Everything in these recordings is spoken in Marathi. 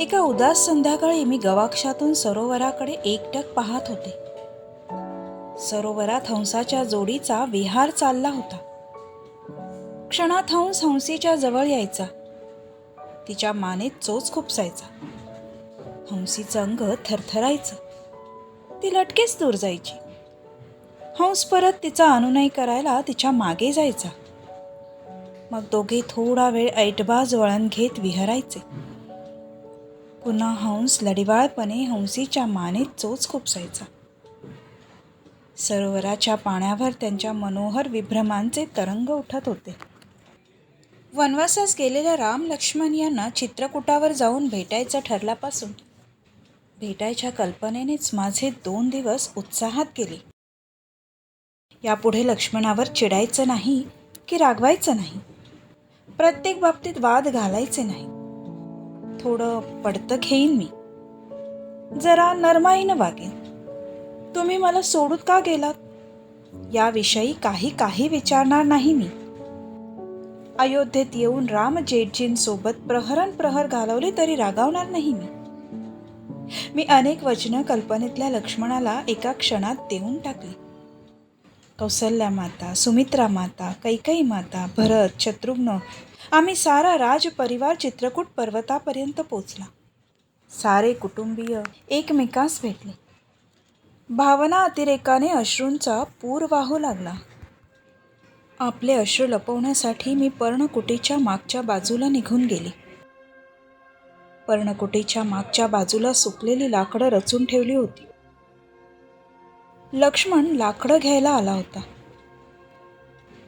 एका उदास संध्याकाळी मी गवाक्षातून सरोवराकडे एकटक पाहत होते. सरोवरात हंसाच्या जोडीचा विहार चालला होता. क्षणात हंस हंसीच्या जवळ यायचा. तिच्या मानेत चोच खुपसायचा. हंसीचं अंग थरथरायचं. ती लटकेच दूर जायची. हंस परत तिचा अनुनय करायला तिच्यामागे जायचा. मग दोघे थोडा वेळ ऐटबाज वळण घेत विहरायचे. पुन्हा हंस लढिवाळपणे हंसीच्या मानेत चोच खुपसायचा. सरोवराच्या पाण्यावर त्यांच्या मनोहर विभ्रमांचे तरंग उठत होते. वनवासास गेलेल्या राम लक्ष्मण यांना चित्रकूटावर जाऊन भेटायचं ठरल्यापासून भेटायच्या कल्पनेनेच माझे दोन दिवस उत्साहात गेले. यापुढे लक्ष्मणावर चिडायचं नाही की रागवायचं नाही. प्रत्येक बाबतीत वाद घालायचे नाही. थोडं पडतं घेईन मी. जरा नरमाईनं वागेन. तुम्ही मला सोडून का गेलात? याविषयी काही काही विचारणार नाही मी. अयोध्येत येऊन राम जेठजींसोबत प्रहरण प्रहर घालवले तरी रागावणार नाही मी. मी अनेक वचनं कल्पनेतल्या लक्ष्मणाला एका क्षणात देऊन टाकली. कौसल्या माता सुमित्रा माता कैकई माता भरत शत्रुघ्न आम्ही सारा राज परिवार चित्रकूट पर्वतापर्यंत पोचला. सारे कुटुंबीय एकमेकास भेटले. भावना अतिरेकाने अश्रूंचा पूर वाहू लागला. आपले अश्रू लपवण्यासाठी मी पर्णकुटीच्या मागच्या बाजूला निघून गेले. पर्णकुटीच्या मागच्या बाजूला सुकलेली लाकडं रचून ठेवली होती. लक्ष्मण लाकडं घ्यायला आला होता.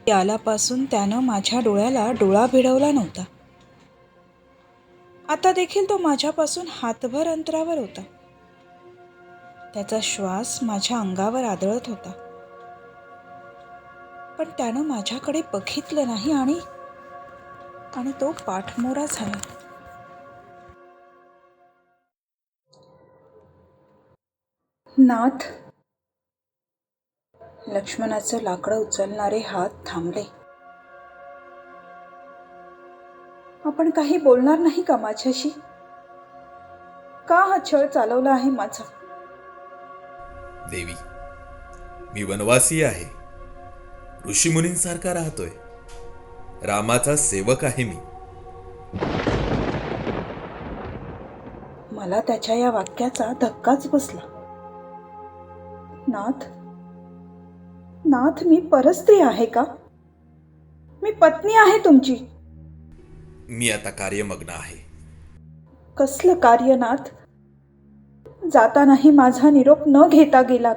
त्यालापासून त्यानं माझ्या डोळ्याला डोळा भिडवला नव्हता. आता देखील तो माझ्यापासून हातभर अंतरावर होता. त्याचा श्वास माझ्या अंगावर आदळत होता. पण त्यानं माझ्याकडे बघितलं नाही आणि आणि तो पाठमोरा झाला. नाथ लक्ष्मणाचं लाकडं उचलणारे हात थांबले. आपण काही बोलणार नाही का माझ्याशी? का हा छळ चालवला आहे माझा? देवी मी वनवासी आहे. ऋषीमुनींसारखा राहतोय. रामाचा सेवक आहे मी. मला त्याच्या या वाक्याचा धक्काच बसला. नाथ नाथ मी परस्त्री आहे का? मी पत्नी आहे तुमची. मी आता कार्यमग्न आहे. कसलं कार्य नाथ? जातानाही माझा निरोप न घेता गेलात.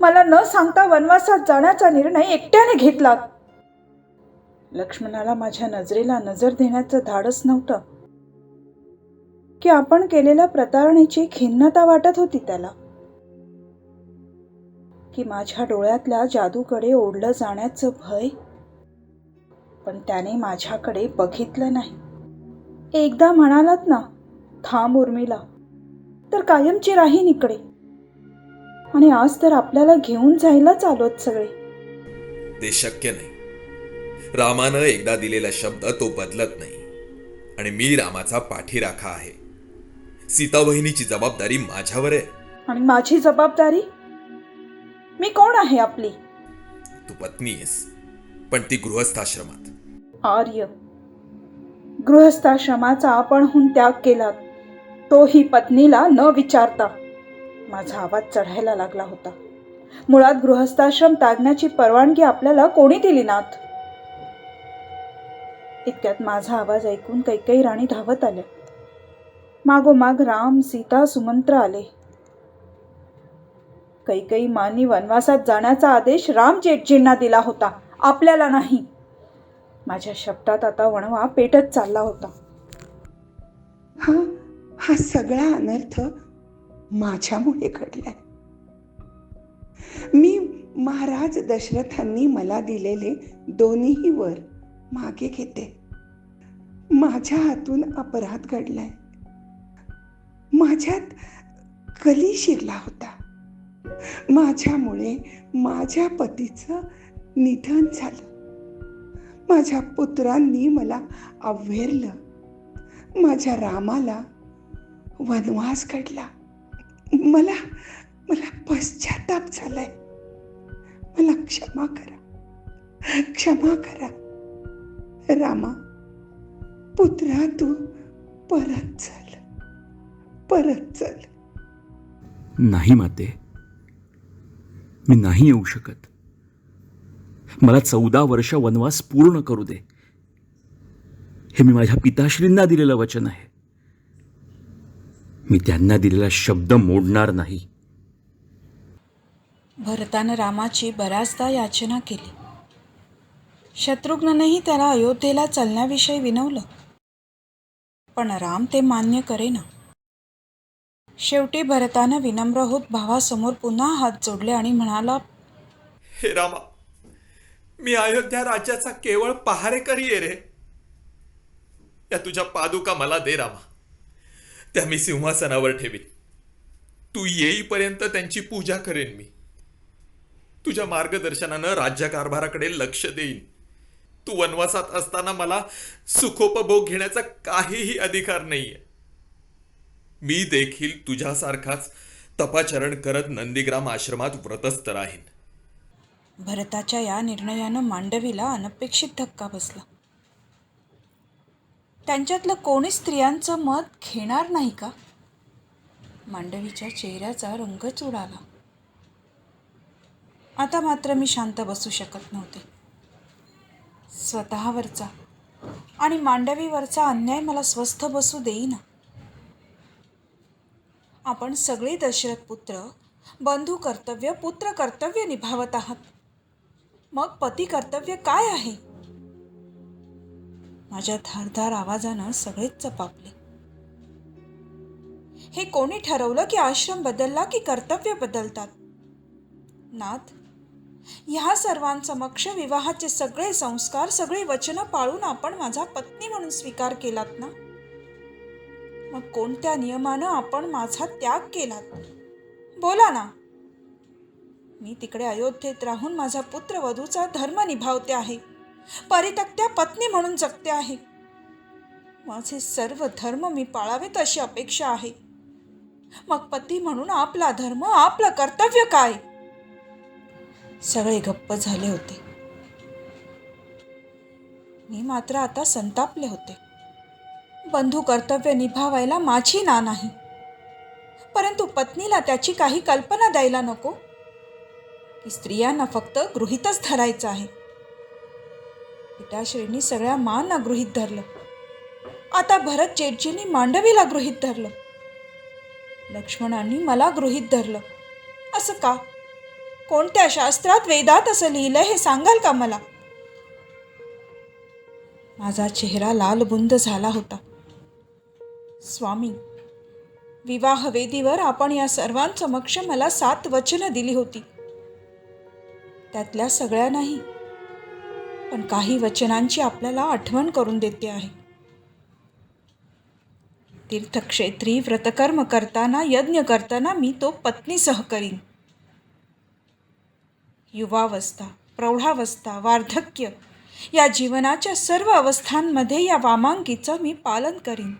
मला न सांगता वनवासात जाण्याचा निर्णय एकट्याने घेतला लक्ष्मणाला माझ्या नजरेला नजर देण्याचं धाडस नव्हतं. की आपण केलेल्या प्रतारणेची खिन्नता वाटत होती त्याला. की माझ्या डोळ्यातल्या जादूकडे ओढलं जाण्याचं भय. पण त्याने माझ्याकडे बघितलं नाही. एकदा म्हणालात ना थांब उर्मिला तर कायमची राहीन इकडे. आणि आज तर आपल्याला घेऊन जायलाच आलोत सगळे. ते शक्य नाही. रामानं एकदा दिलेला शब्द तो बदलत नाही. आणि मी रामाचा पाठीराखा आहे. सीता बहिणीची जबाबदारी माझ्यावर आहे. आणि माझी जबाबदारी मी कोण आहे आपली? तू पत्नी आहेस पण ती गृहस्थाश्रमात. आर्य गृहस्थाश्रमाचा आपणहून त्याग केलात तोही पत्नीला न विचारता. माझा आवाज चढायला लागला होता. मुळात गृहस्थाश्रम त्यागण्याची परवानगी आपल्याला कोणी दिली नाथ इतक्यात माझा आवाज ऐकून कैकई राणी धावत आल्या. मागोमाग राम सीता सुमंत्र आले. कैकई मानी वनवासात जाण्याचा आदेश राम जेठजींना दिला होता. आपल्याला नाही. माझ्या शब्दात आता वणवा पेटत चालला होता. हा हा सगळा अनर्थ माझ्यामुळे घडलाय. मी महाराज दशरथांनी मला दिलेले दोन्हीही वर मागे घेते. माझ्या हातून अपराध घडलाय. माझ्यात कली शिरला होता. माझ्यामुळे माझ्या पतीचं निधन झालं. माझ्या पुत्रांनी मला अवहेरलं. माझ्या रामाला वनवास घडला मला मला पश्चाताप झालाय. मला क्षमा करा. क्षमा करा. रामा पुत्रा तू परत चल. परत चल. नाही माते. मी नाही येऊ शकत. मला चौदा वर्ष वनवास पूर्ण करू दे. हे मी माझ्या पिताश्रींना दिलेलं वचन आहे. मी त्यांना दिलेला शब्द मोडणार नाही. भरतानं रामाची बऱ्याचदा याचना केली. शत्रुघ्ननेही त्याला अयोध्येला चालण्याविषयी विनवलं. पण राम ते मान्य करेना. शेवटी भरतानं विनम्र होत भावासमोर पुन्हा हात जोडले आणि म्हणाला हे रामा मी अयोध्या राज्याचा केवळ पहारेकरी आहे रे. या तुझ्या पादुका मला दे रामा. त्या मी सिंहासनावर ठेवीन. तू येईपर्यंत त्यांची पूजा करेन मी. तुझ्या मार्गदर्शनानं राज्यकारभाराकडे लक्ष देईन. तू वनवासात असताना मला सुखोपभोग घेण्याचा काहीही अधिकार नाहीये. मी देखील तुझ्यासारखाच तपाचरण करत नंदीग्राम आश्रमात व्रतस्थ राहीन. भरताच्या या निर्णयानं मांडवीला अनपेक्षित धक्का बसला. त्यांच्यातलं कोणी स्त्रियांचं मत घेणार नाही का? मांडवीच्या चेहऱ्याचा रंगच उडाला आता मात्र मी शांत बसू शकत नव्हते. स्वतःवरचा आणि मांडवीवरचा अन्याय मला स्वस्थ बसू देईना. आपण सगळे दशरथ पुत्र बंधू कर्तव्य पुत्र कर्तव्य निभावत आहात. मग पती कर्तव्य काय आहे? माझ्या धारधार आवाजानं सगळेच चपापले. हे कोणी ठरवलं की आश्रम बदलला की कर्तव्य बदलतात? नाथ ह्या सर्वांसमक्ष विवाहाचे सगळे संस्कार सगळी वचनं पाळून आपण माझा पत्नी म्हणून स्वीकार केलात ना? मग कोणत्या नियमानं आपण माझा त्याग केलात? बोला ना. मी तिकडे अयोध्येत राहून माझा पुत्र वधूचा धर्म निभावते आहे. परितक्त्या पत्नी म्हणून जगते आहे. माझे सर्व धर्म मी पाळावेत अशी अपेक्षा आहे. मग पती म्हणून आपला धर्म आपलं कर्तव्य काय? सगळे गप्प झाले होते. मी मात्र आता संतापले होते. बंधू कर्तव्य निभावायला माझी ना नाही. परंतु पत्नीला त्याची काही कल्पना द्यायला नको. की स्त्रियांना फक्त गृहीतच धरायचं आहे. पिताश्रींनी सगळ्या मांना गृहीत धरलं. आता भरत जेठजींनी मांडवीला गृहीत धरलं. लक्ष्मणांनी मला गृहीत धरलं. असं का? कोणत्या शास्त्रात वेदात असं लिहिलं हे सांगाल का मला? माझा चेहरा लालबुंद झाला होता. स्वामी विवाह वेदीवर आपण या सर्वांसमक्ष मला सात वचनं दिली होती. त्यातल्या सगळ्या नाही पण काही वचनांची आपल्याला आठवण करून देते आहे. तीर्थक्षेत्री व्रतकर्म करताना यज्ञ करताना मी तो पत्नीसह करीन युवावस्था प्रौढावस्था वार्धक्य या जीवनाच्या सर्व अवस्थांमध्ये या वामांकीचं मी पालन करीन.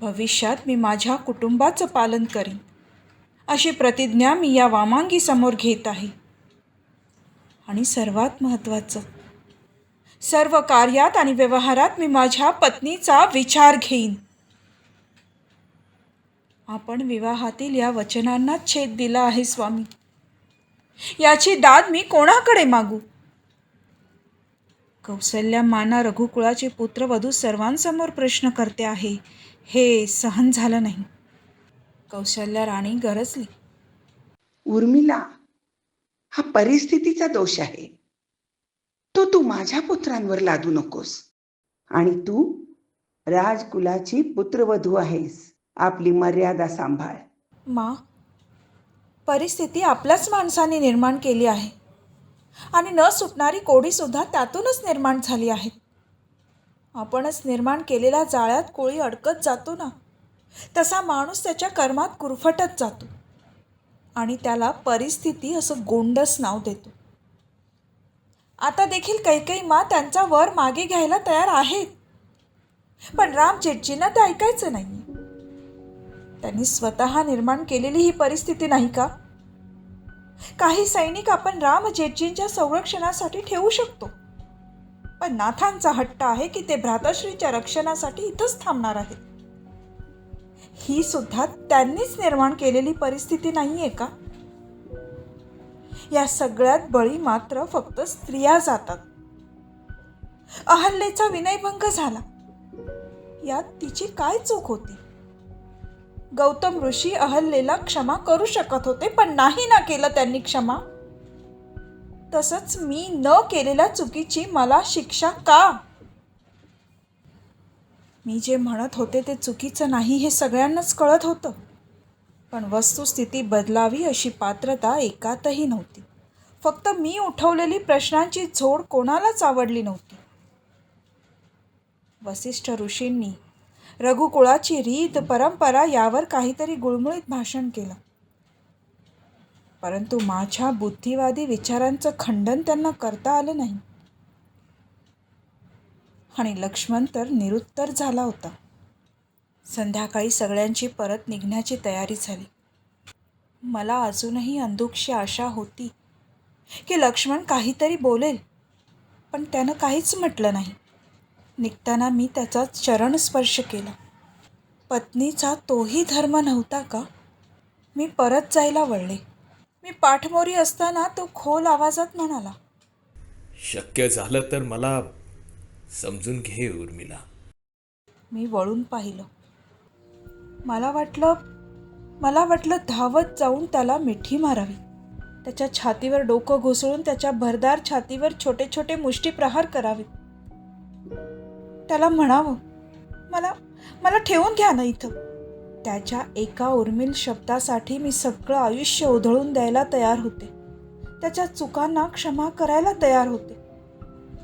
भविष्यात मी माझ्या कुटुंबाचं पालन करीन. अशी प्रतिज्ञा मी या वामांगी समोर घेत आहे. आणि सर्वात महत्त्वाचं सर्व कार्यात आणि व्यवहारात मी माझ्या पत्नीचा विचार घेईन. आपण विवाहातील या वचनांना छेद दिला आहे स्वामी. याची दाद मी कोणाकडे मागू? कौसल्या माना रघुकुळाचे पुत्रवधू सर्वांसमोर प्रश्न करते आहे हे सहन झालं नाही. कौशल्या राणी गरजली. उर्मिला हा परिस्थितीचा दोष आहे. तो तू माझ्या पुत्रांवर लादू नकोस. आणि तू राजकुलाची पुत्रवधू आहेस. आपली मर्यादा सांभाळ. मा परिस्थिती आपल्याच माणसाने निर्माण केली आहे. आणि न सुटणारी कोडीसुद्धा त्यातूनच निर्माण झाली आहे आपणच निर्माण केलेल्या जाळ्यात कोळी अडकत जातो ना? तसा माणूस त्याच्या कर्मात कुरफटत जातो. आणि त्याला परिस्थिती असं गोंडस नाव देतो. आता देखील काही काही मा त्यांचा वर मागे घ्यायला तयार आहेत. पण राम जेटजींना ते ऐकायचं नाही त्यांनी स्वतः निर्माण केलेली ही परिस्थिती नाही का? काही सैनिक आपण राम जेटजींच्या संरक्षणासाठी ठेवू शकतो. पण नाथांचा हट्ट आहे की ते भ्राताश्रीच्या रक्षणासाठी इथंच थांबणार आहेत. ही सुद्धा त्यांनीच निर्माण केलेली परिस्थिती नाहीये का? या सगळ्यात बळी मात्र फक्त स्त्रिया जातात. अहल्येचा विनयभंग झाला. यात तिची काय चूक होती? गौतम ऋषी अहल्येला क्षमा करू शकत होते पण नाही ना केलं त्यांनी क्षमा? तसंच मी न केलेल्या चुकीची मला शिक्षा का? मी जे म्हणत होते ते चुकीचं नाही हे सगळ्यांनाच कळत होतं. पण वस्तुस्थिती बदलावी अशी पात्रता एकातही नव्हती. फक्त मी उठवलेली प्रश्नांची झोड कोणालाच आवडली नव्हती. वसिष्ठ ऋषींनी रघुकुळाची रीत परंपरा यावर काहीतरी गुळमुळीत भाषण केलं. परंतु माझ्या बुद्धिवादी विचारांचं खंडन त्यांना करता आलं नाही. आणि लक्ष्मण तर निरुत्तर झाला होता. संध्याकाळी सगळ्यांची परत निघण्याची तयारी झाली. मला अजूनही अंधुकशी आशा होती की लक्ष्मण काहीतरी बोलेल पण त्यानं काहीच म्हटलं नाही. निघताना मी त्याचा चरणस्पर्श केला. पत्नीचा तोही धर्म नव्हता का? मी परत जायला वळले. मी पाठमोरी असताना तो खोल आवाजात म्हणाला शक्य झालं तर मला समजून घे उर्मिला. मी वळून पाहिलं. मला वाटलं मला वाटलं धावत जाऊन त्याला मिठी मारावी. त्याच्या छातीवर डोकं घुसळून त्याच्या भरदार छातीवर छोटे छोटे मुष्टी प्रहार करावेत. त्याला म्हणावं मला मला ठेवून घ्या ना इथं. त्याच्या एका उर्मिल शब्दासाठी मी सगळं आयुष्य उधळून द्यायला तयार होते. त्याच्या चुकांना क्षमा करायला तयार होते.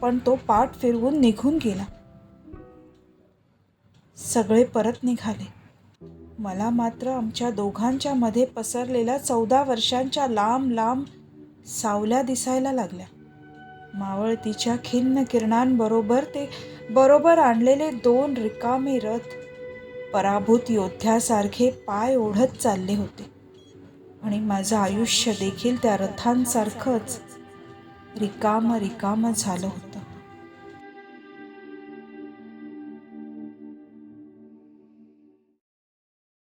पण तो पाठ फिरवून निघून गेला. सगळे परत निघाले. मला मात्र आमच्या दोघांच्या मध्ये पसरलेल्या चौदा वर्षांच्या लांब लांब सावल्या दिसायला लागल्या. मावळतीच्या खिन्न किरणांबरोबर ते बरोबर आणलेले दोन रिकामे रथ पराभूत योद्ध्यासारखे पाय ओढत चालले होते. आणि माझं आयुष्य देखील त्या रथांसारखंच रिकाम रिकाम झालं होतं.